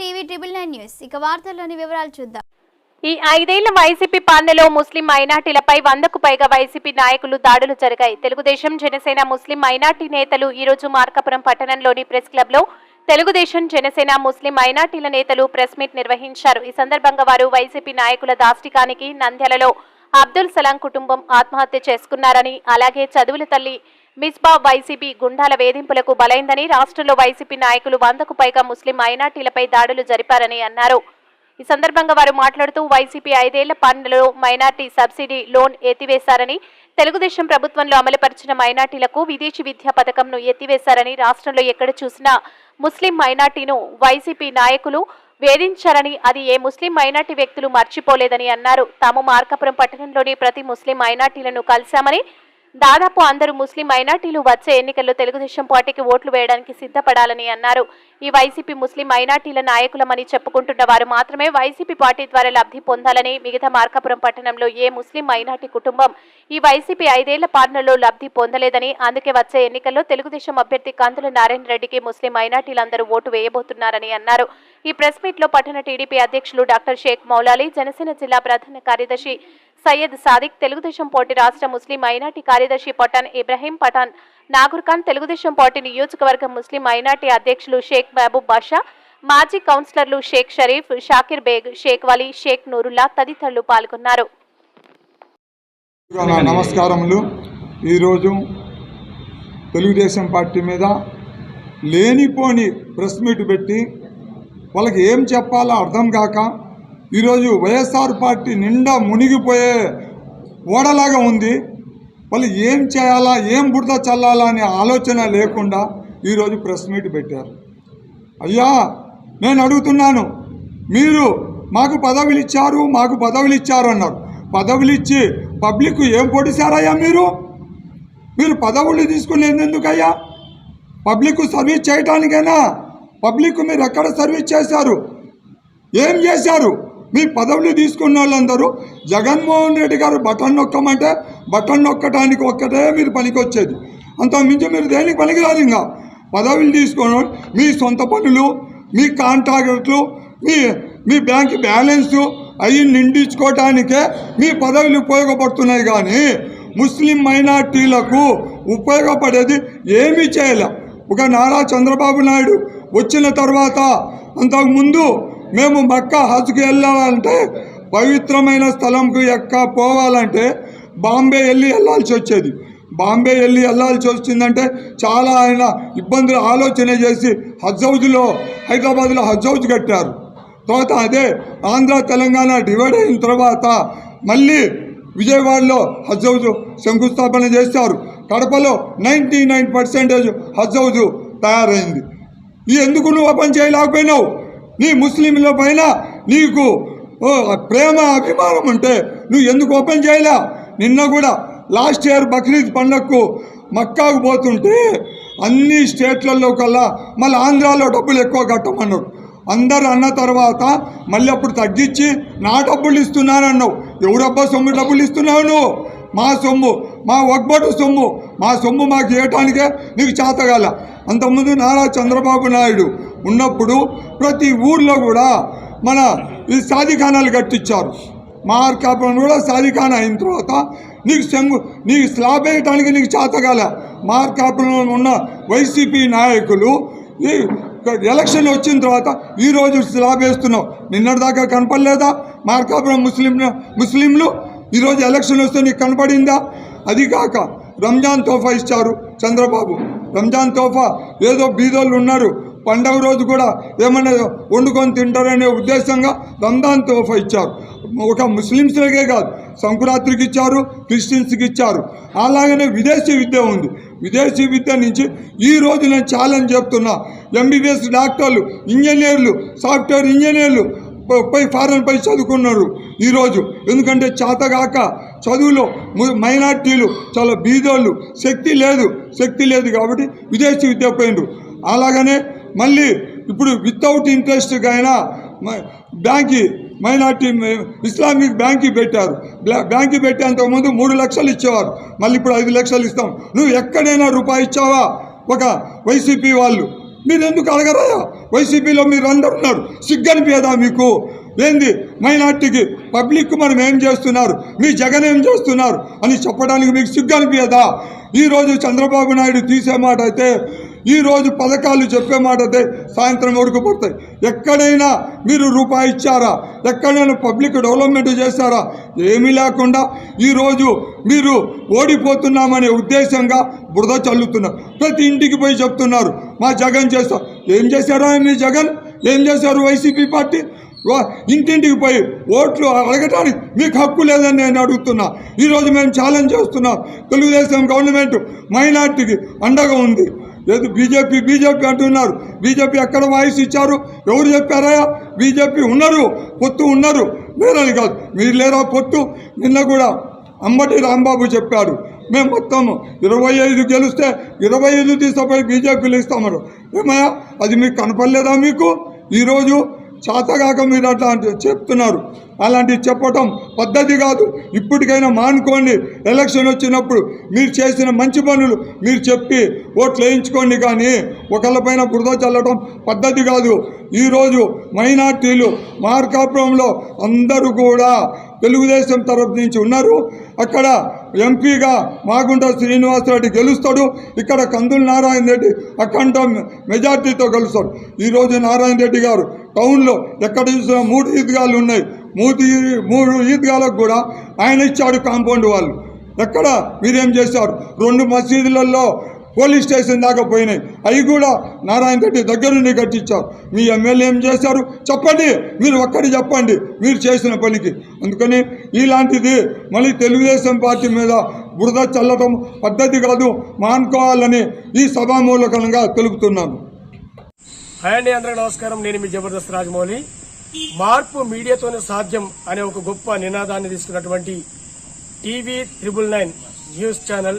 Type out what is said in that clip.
TV nine news. ఇక వార్తల్లోని వివరాలు చూద్దాం. ఈ ఐదేళ్ళ వైసీపీ పాలనలో ముస్లిం మైనార్టీలపై వందకు పైగా వైసీపీ నాయకులు దాడులు జరిగాయి. తెలుగుదేశం జనసేన ముస్లిం మైనార్టీ నేతలు ఈ రోజు మార్కాపురం పట్టణంలోని ప్రెస్ క్లబ్లో తెలుగుదేశం జనసేన ముస్లిం మైనార్టీల నేతలు ప్రెస్ మీట్ నిర్వహించారు. ఈ సందర్భంగా వారు వైసీపీ నాయకుల దాష్టికానికి నంద్యాలలో అబ్దుల్ సలాం కుటుంబం ఆత్మహత్య చేసుకున్నారని అలాగే చదువుల తల్లి మిస్బా వైసీపీ గుండాల వేధింపులకు బలైందని రాష్ట్రంలో వైసీపీ నాయకులు వందకు పైగా ముస్లిం మైనార్టీలపై దాడులు జరిపారని అన్నారు. ఈ సందర్భంగా వారు మాట్లాడుతూ వైసీపీ ఐదేళ్ళ పాలనలో మైనార్టీ సబ్సిడీ లోన్ ఎత్తివేశారని తెలుగుదేశం ప్రభుత్వంలో అమలుపరిచిన మైనార్టీలకు విదేశీ విద్యా పథకంను ఎత్తివేశారని రాష్ట్రంలో ఎక్కడ చూసినా ముస్లిం మైనార్టీను వైసీపీ నాయకులు వేధించారని అది ఏ ముస్లిం మైనార్టీ వ్యక్తులు మర్చిపోలేదని అన్నారు. తాము మార్కాపురం పట్టణంలోని ప్రతి ముస్లిం మైనార్టీలను కలిశామని దాదాపు అందరూ ముస్లిం మైనార్టీలు వచ్చే ఎన్నికల్లో తెలుగుదేశం పార్టీకి ఓట్లు వేయడానికి సిద్ధపడాలని అన్నారు. ఈ వైసీపీ ముస్లిం మైనార్టీల నాయకులమని చెప్పుకుంటున్న వారు మాత్రమే వైసీపీ పార్టీ ద్వారా లబ్ధి పొందాలని మిగతా మార్కాపురం పట్టణంలో ఏ ముస్లిం మైనార్టీ కుటుంబం ఈ వైసీపీ ఐదేళ్ళ పాలనలో లబ్ధి పొందలేదని అందుకే వచ్చే ఎన్నికల్లో తెలుగుదేశం అభ్యర్థి కందుల నారాయణ రెడ్డికి ముస్లిం మైనార్టీలందరూ ఓటు వేయబోతున్నారని అన్నారు. ఈ ప్రెస్ మీట్లో పట్టణ టీడీపీ అధ్యక్షులు డాక్టర్ షేక్ మౌలాలి జనసేన జిల్లా ప్రధాన కార్యదర్శి సయ్యద్ సాదిక్ తెలుగుదేశం పార్టీ రాష్ట్ర ముస్లిం మైనార్టీ కార్యదర్శి పఠాన్ ఇబ్రహీం పఠాన్ నాగూర్ ఖాన్ తెలుగుదేశం పార్టీ నియోజకవర్గ ముస్లిం మైనార్టీ అధ్యక్షులు షేక్ మహబూబ్ బాషా మాజీ కౌన్సిలర్లు షేక్ షరీఫ్ షాకిర్ బేగ్ షేక్ వలీ షేక్ నూరుల్లా తదితరులు పాల్గొన్నారు. నమస్కారములు. ఈరోజు తెలుగుదేశం పార్టీ మీద లేనిపోని ప్రెస్ మీట్ పెట్టి వాళ్ళకి ఏం చెప్పాలో అర్థం కాక ఈరోజు వైఎస్ఆర్ పార్టీ నిండా మునిగిపోయే ఓడలాగా ఉంది. వాళ్ళు ఏం చేయాలా ఏం బురద చల్లాలా అనే ఆలోచన లేకుండా ఈరోజు ప్రెస్ మీట్ పెట్టారు. అయ్యా నేను అడుగుతున్నాను మీరు మాకు పదవులు ఇచ్చారు మాకు పదవులు ఇచ్చారు అన్నారు. పదవులు ఇచ్చి పబ్లిక్ ఏం పొడిశారయ్యా మీరు? మీరు పదవులు తీసుకునేది ఎందుకయ్యా పబ్లిక్ సర్వీస్ చేయటానికైనా? పబ్లిక్ మీరు ఎక్కడ సర్వీస్ చేశారు? ఏం చేశారు? మీ పదవులు తీసుకున్న వాళ్ళందరూ జగన్మోహన్ రెడ్డి గారు బటన్ నొక్కమంటే బటన్ నొక్కడానికి ఒక్కటే మీరు పనికొచ్చేది. అంత మించి మీరు దేనికి పనికిరారు ఇంకా? పదవులు తీసుకున్న మీ సొంత పనులు మీ కాంట్రాక్ట్లు మీ మీ బ్యాంక్ బ్యాలెన్స్ అవి నిండించుకోవటానికే మీ పదవులు ఉపయోగపడుతున్నాయి కానీ ముస్లిం మైనార్టీలకు ఉపయోగపడేది ఏమీ చేయలే. ఒక నారా చంద్రబాబు నాయుడు వచ్చిన తర్వాత అంతకుముందు మేము మక్క హజ్కి వెళ్ళాలంటే పవిత్రమైన స్థలంకు ఎక్క పోవాలంటే బాంబే వెళ్ళి వెళ్ళాల్సి వచ్చేది. బాంబే వెళ్ళి వెళ్ళాల్సి వచ్చిందంటే చాలా ఆయన ఇబ్బందులు ఆలోచన చేసి హజ్ హౌజ్లో హైదరాబాద్లో హజ్ హౌజ్ కట్టారు. తర్వాత అదే ఆంధ్ర తెలంగాణ డివైడ్ అయిన తర్వాత మళ్ళీ విజయవాడలో హజ్ హౌజ్ శంకుస్థాపన చేశారు. కడపలో నైంటీ నైన్ పర్సెంటేజ్ హజ్ హౌజ్ తయారైంది. ఎందుకు నువ్వు ఓపెన్ చేయలేకపోయినావు? నీ ముస్లింల పైన నీకు ఓ, ప్రేమ అభిమానం ఉంటే నువ్వు ఎందుకు ఓపెన్ చేయలే? నిన్న కూడా లాస్ట్ ఇయర్ బక్రీద్ పండగకు మక్కాకు పోతుంటే అన్ని స్టేట్లలో కల్లా మళ్ళీ ఆంధ్రాలో డబ్బులు ఎక్కువ కట్టమన్నాడు. అందరు అన్న తర్వాత మళ్ళీ అప్పుడు తగ్గించి నా డబ్బులు ఇస్తున్నానన్నావు. ఎవరబ్బా సొమ్ము డబ్బులు ఇస్తున్నావు నువ్వు? మా సొమ్ము మా ఒక్కబొట్టు సొమ్ము మా సొమ్ము మాకు ఇవ్వటానికే నీకు చేతగాల. అంతకుముందు నారా చంద్రబాబు నాయుడు ఉన్నప్పుడు ప్రతి ఊర్లో కూడా మన ఈ సాధికానాలు కట్టించారు. మార్కాపురం కూడా సాధికాన అయిన తర్వాత నీకు సెంగు నీకు స్లాబ్ వేయటానికి నీకు చేతగాల మార్కాపురంలో ఉన్న వైసీపీ నాయకులు ఈ ఎలక్షన్ వచ్చిన తర్వాత ఈరోజు స్లాబ్ వేస్తున్నావు. నిన్నటిదాకా కనపడలేదా? మార్కాపురం ముస్లిం ముస్లింలు ఈరోజు ఎలక్షన్ వస్తే నీకు కనపడిందా? అది కాక రంజాన్ తోఫా ఇచ్చారు చంద్రబాబు. రంజాన్ తోఫా ఏదో బీదోళ్ళు ఉన్నారు. పండగ రోజు కూడా ఏమన్నా వండుకొని తింటారనే ఉద్దేశంగా రంజాన్ తోఫా ఇచ్చారు. ఒక ముస్లిమ్స్లకే కాదు సంకురాత్రికి ఇచ్చారు క్రిస్టియన్స్కి ఇచ్చారు. అలాగనే విదేశీ విద్య ఉంది. విదేశీ విద్య నుంచి ఈ రోజు నేను ఛాలెంజ్ చెప్తున్నా ఎంబీబీఎస్ డాక్టర్లు ఇంజనీర్లు సాఫ్ట్వేర్ ఇంజనీర్లు పోయి పై ఫారెన్ పై చదువుకున్నారు ఈరోజు. ఎందుకంటే చేతగాక చదువులో మైనార్టీలు చాలా బీదోళ్ళు. శక్తి లేదు శక్తి లేదు కాబట్టి విదేశీ విద్య పోయిండ్రు. అలాగనే మళ్ళీ ఇప్పుడు వితౌట్ ఇంట్రెస్ట్గా అయినా బ్యాంకి మైనార్టీ ఇస్లామిక్ బ్యాంకీ పెట్టారు. బ్యాంక్ బ్యాంకి పెట్టేంతకుముందు మూడు లక్షలు ఇచ్చేవారు. మళ్ళీ ఇప్పుడు ఐదు లక్షలు ఇస్తాం. నువ్వు ఎక్కడైనా రూపాయి ఇచ్చావా? ఒక వైసీపీ వాళ్ళు. మీరు ఎందుకు అడగరాయా వైసీపీలో మీరు అందరు ఉన్నారు సిగ్గనిపించదా మీకు? ఏంది? మైనార్టీకి పబ్లిక్ మనం ఏం చేస్తున్నారు? మీ జగన్ ఏం చేస్తున్నారు? అని చెప్పడానికి మీకు సిగ్గు అనిపించదా ఈరోజు చంద్రబాబు నాయుడు తీసే మాట అయితే ఈరోజు పథకాలు చెప్పే మాట అయితే సాయంత్రం వరకు పడతాయి. ఎక్కడైనా మీరు రూపాయి ఇచ్చారా? ఎక్కడైనా పబ్లిక్ డెవలప్మెంట్ చేశారా? ఏమీ లేకుండా ఈరోజు మీరు ఓడిపోతున్నామనే ఉద్దేశంగా బురద చల్లుతున్నారు. ప్రతి ఇంటికి పోయి చెప్తున్నారు మా జగన్ చేస్తాం. ఏం చేశారా మీ జగన్? ఏం చేశారు వైసీపీ పార్టీ? వా- ఇంటింటికి పోయి ఓట్లు అడగటానికి మీకు హక్కు లేదని నేను అడుగుతున్నా. ఈరోజు మేము ఛాలెంజ్ చేస్తున్నాం. తెలుగుదేశం గవర్నమెంట్ మైనార్టీకి అండగా ఉంది. లేదు బీజేపీ బీజేపీ అంటున్నారు. బీజేపీ ఎక్కడ వాయిస్ ఇచ్చారు? ఎవరు చెప్పారా బీజేపీ ఉన్నారు పొత్తు ఉన్నారు. లేరని కాదు. మీరు లేరా పొత్తు? నిన్న కూడా అంబటి రాంబాబు చెప్పాడు. మేము మొత్తం ఇరవై ఐదు గెలిస్తే ఇరవై ఐదు తీసుకుపోయి బీజేపీలు ఇస్తామన్నారు. ఏమయ్యా? అది మీకు కనపడలేదా మీకు? ఈరోజు చేతగాక మీరు అట్లాంటివి చెప్తున్నారు. అలాంటివి చెప్పటం పద్ధతి కాదు. ఇప్పటికైనా మానుకోండి. ఎలక్షన్ వచ్చినప్పుడు మీరు చేసిన మంచి పనులు మీరు చెప్పి ఓట్లు వేయించుకోండి కానీ ఒకళ్ళపైన బురద చల్లటం పద్ధతి కాదు. ఈరోజు మైనార్టీలు మార్కాపురంలో అందరూ కూడా తెలుగుదేశం తరఫు నుంచి ఉన్నారు. అక్కడ ఎంపీగా మాగుంట శ్రీనివాసరెడ్డి గెలుస్తాడు. ఇక్కడ కందుల నారాయణ రెడ్డి అఖండ మెజార్టీతో గెలుస్తాడు. ఈరోజు నారాయణ రెడ్డి గారు టౌన్లో ఎక్కడ చూసినా మూడు ఈద్గాలు ఉన్నాయి. మూడు మూడు ఈద్గాలకు కూడా ఆయన ఇచ్చాడు కాంపౌండ్ వాళ్ళు. ఎక్కడ? మీరేం చేశారు? రెండు మసీదులలో పోలీస్ స్టేషన్ దాకా పోయినాయి. అవి కూడా నారాయణ రెడ్డి దగ్గర నుండి కట్టించారు. మీ ఎమ్మెల్యే ఏం చేశారు? చెప్పండి. మీరు ఒక్కటి చెప్పండి. మీరు చేసిన పనికి. అందుకని ఇలాంటిది మళ్ళీ తెలుగుదేశం పార్టీ మీద బురద చల్లటం పద్ధతి కాదు మానుకోవాలని ఈ సభామూలకంగా తెలుపుతున్నాను. హాయ్ అండి అందరికీ నమస్కారం. నేను మీ జబర్దస్త్ రాజమౌళి. మార్పు మీడియాతోనే సాధ్యం అనే ఒక గొప్ప నినాదాన్ని తీసుకున్నటువంటి TV triple nine news channel